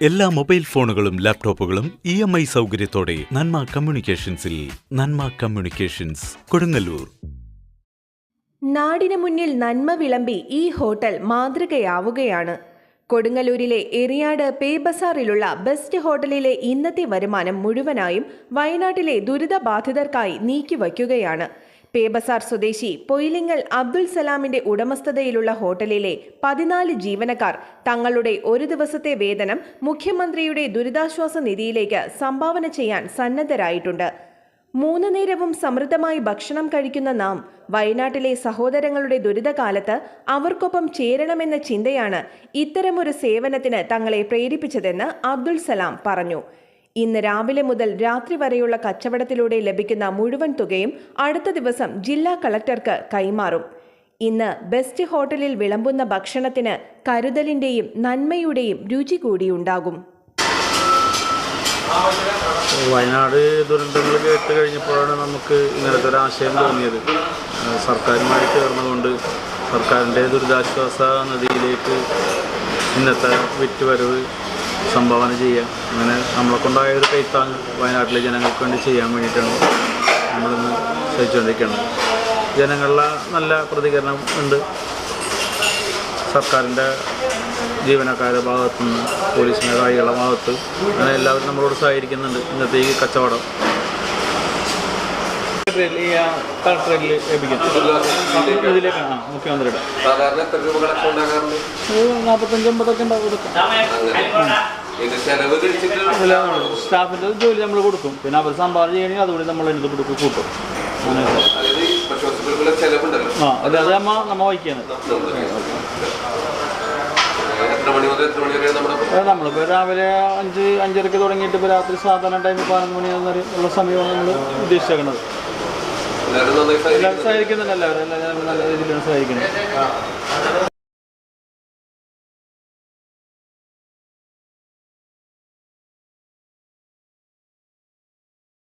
എല്ലാ മൊബൈൽ ഫോണുകളും ലാപ്ടോപ്പുകളും ഇ എം ഐ സൗകര്യത്തോടെ നന്മ കമ്മ്യൂണിക്കേഷൻസിൽ നന്മ കമ്മ്യൂണിക്കേഷൻസ് കൊടുങ്ങല്ലൂർ. നാടിന് മുന്നിൽ നന്മ വിളമ്പി ഈ ഹോട്ടൽ മാതൃകയാവുകയാണ്. കൊടുങ്ങല്ലൂരിലെ എറിയാട് പേ ബസാറിലുള്ള ബെസ്റ്റ് ഹോട്ടലിലെ ഇന്നത്തെ വരുമാനം മുഴുവനായും വയനാട്ടിലെ ദുരിതബാധിതർക്കായി നീക്കിവയ്ക്കുകയാണ് പേ ബസാർ സ്വദേശി പൊയിലിങ്ങൽ അബ്ദുൽ സലാമിന്റെ ഉടമസ്ഥതയിലുള്ള ഹോട്ടലിലെ പതിനാല് ജീവനക്കാർ തങ്ങളുടെ ഒരു ദിവസത്തെ വേതനം മുഖ്യമന്ത്രിയുടെ ദുരിതാശ്വാസ നിധിയിലേക്ക് സംഭാവന ചെയ്യാൻ സന്നദ്ധരായിട്ടുണ്ട്. മൂന്ന് നേരവും സമൃദ്ധമായി ഭക്ഷണം കഴിക്കുന്ന നാം വയനാട്ടിലെ സഹോദരങ്ങളുടെ ദുരിതകാലത്ത് അവർക്കൊപ്പം ചേരണമെന്ന ചിന്തയാണ് ഇത്തരമൊരു സേവനത്തിന് തങ്ങളെ പ്രേരിപ്പിച്ചതെന്ന് അബ്ദുൽ സലാം പറഞ്ഞു. ഇന്ന് രാവിലെ മുതൽ രാത്രി വരെയുള്ള കച്ചവടത്തിലൂടെ ലഭിക്കുന്ന മുഴുവൻ തുകയും അടുത്ത ദിവസം ജില്ലാ കളക്ടർക്ക് കൈമാറും. ഇന്ന് ബെസ്റ്റ് ഹോട്ടലിൽ വിളമ്പുന്ന ഭക്ഷണത്തിന് കരുതലിന്റെയും നന്മയുടെയും രുചി കൂടിയുണ്ടാകും വയനാട് ദുരന്തങ്ങൾ കേട്ട് കഴിഞ്ഞപ്പോഴാണ് നമുക്ക് ഇങ്ങനത്തെ ഒരു ആശയം തോന്നിയത്. സർക്കാരുമായി ചേർന്നുകൊണ്ട് സർക്കാരിന്റെ ദുരിതാശ്വാസ നദിയിലേക്ക് ഇന്നത്തെ വിറ്റുവരവ് സംഭാവന ചെയ്യാം അങ്ങനെ നമ്മളെ കൊണ്ടായ ഒരു കൈത്താങ് വയനാട്ടിലെ ജനങ്ങൾക്ക് വേണ്ടി ചെയ്യാൻ വേണ്ടിയിട്ടാണ് നമ്മളിന്ന് ശ്രമിച്ചുകൊണ്ടിരിക്കുന്നത്. ജനങ്ങളുടെ നല്ല പ്രതികരണം ഉണ്ട്. സർക്കാരിന്റെ ജീവനക്കാരുടെ ഭാഗത്തു നിന്ന് പോലീസ് മേധാവികളുടെ ഭാഗത്ത് അങ്ങനെ എല്ലാവരും നമ്മളോട് സഹകരിക്കുന്നുണ്ട്. ഇന്നത്തെ ഈ കച്ചവടം കളക്ടറേറ്റിൽ ലഭിക്കും. ആ മുഖ്യമന്ത്രിയുടെ. നാൽപ്പത്തഞ്ച് അമ്പതൊക്കെ ഉണ്ടാവും സ്റ്റാഫിന്റെ ജോലി നമ്മൾ കൊടുക്കും. പിന്നെ അവർ സംഭാവന ചെയ്യണമെങ്കിൽ അതുകൂടി നമ്മൾ എടുത്ത് കൊടുക്കും കൂട്ടും. ആ അതെ അത് നമ്മ നമ്മ അത് നമ്മളിപ്പോൾ രാവിലെ അഞ്ച് അഞ്ചരക്ക് തുടങ്ങിയിട്ട് ഇപ്പോൾ രാത്രി സാധാരണ ടൈമിൽ പതിനൊന്ന് മണി ഉള്ള സമയമാണ് നമ്മൾ ഉദ്ദേശിച്ചേക്കുന്നത് എല്ലാവരും നന്നായി സഹായിക്കുന്നുണ്ട്. എല്ലാവരും നല്ല രീതിയിൽ സഹായിക്കുന്നത്